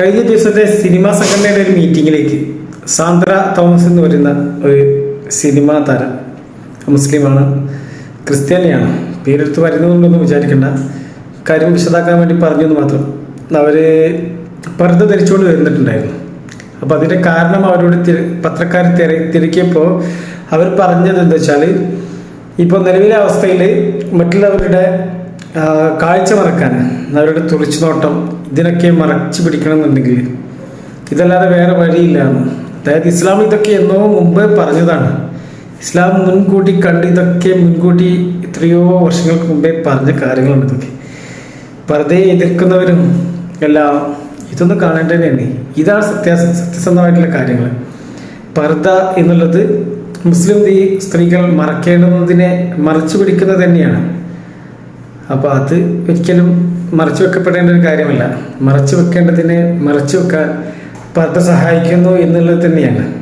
കഴിഞ്ഞ ദിവസത്തെ സിനിമാ സംഘടനയുടെ ഒരു മീറ്റിങ്ങിലേക്ക് സാന്ദ്ര തോമസ് എന്ന് പറയുന്ന ഒരു സിനിമാ താരം മുസ്ലിമാണ് ക്രിസ്ത്യാനിയാണ്. പേരെടുത്ത് വരുന്നതുകൊണ്ടൊന്നും വിചാരിക്കേണ്ട. കാര്യം വിശദാക്കാൻ വേണ്ടി പറഞ്ഞു എന്ന് മാത്രം. അവർ പർദ്ദ ധരിച്ചുകൊണ്ട് വരുന്നിട്ടുണ്ടായിരുന്നു. അപ്പോൾ അതിന്റെ കാരണം അവരോട് തിര- പത്രക്കാർ തിര തിരക്കിയപ്പോൾ അവർ പറഞ്ഞത് എന്താ വെച്ചാൽ ഇപ്പോൾ നിലവിലെ അവസ്ഥയിൽ മറ്റുള്ളവരുടെ കാഴ്ച മറക്കാൻ അവരുടെ തുറിച്ചു നോട്ടം ഇതിനൊക്കെ മറച്ചു പിടിക്കണമെന്നുണ്ടെങ്കിൽ ഇതല്ലാതെ വേറെ വഴിയില്ല. അതായത് ഇസ്ലാം ഇതൊക്കെ എന്നോ മുമ്പ് പറഞ്ഞതാണ്. ഇസ്ലാം മുൻകൂട്ടി കണ്ട് ഇതൊക്കെ മുൻകൂട്ടി എത്രയോ വർഷങ്ങൾക്ക് മുമ്പേ പറഞ്ഞ കാര്യങ്ങളാണ് ഇതൊക്കെ. വെറുതെ എതിർക്കുന്നവരും എല്ലാം ഇതൊന്നും കാണേണ്ടത് തന്നെയാണ് ഇതാണ് സത്യ സത്യസന്ധമായിട്ടുള്ള കാര്യങ്ങൾ. പർദ്ദ എന്നുള്ളത് മുസ്ലിം സ്ത്രീകൾ മറക്കേണ്ടതിനെ മറച്ചു പിടിക്കുന്നത് തന്നെയാണ്. അപ്പോൾ അത് ഒരിക്കലും മറച്ചു വെക്കപ്പെടേണ്ട ഒരു കാര്യമല്ല. മറച്ചു വെക്കേണ്ടതിനെ മറച്ചു വെക്കാൻ പത്ത് സഹായിക്കുന്നു എന്നുള്ളത് തന്നെയാണ്.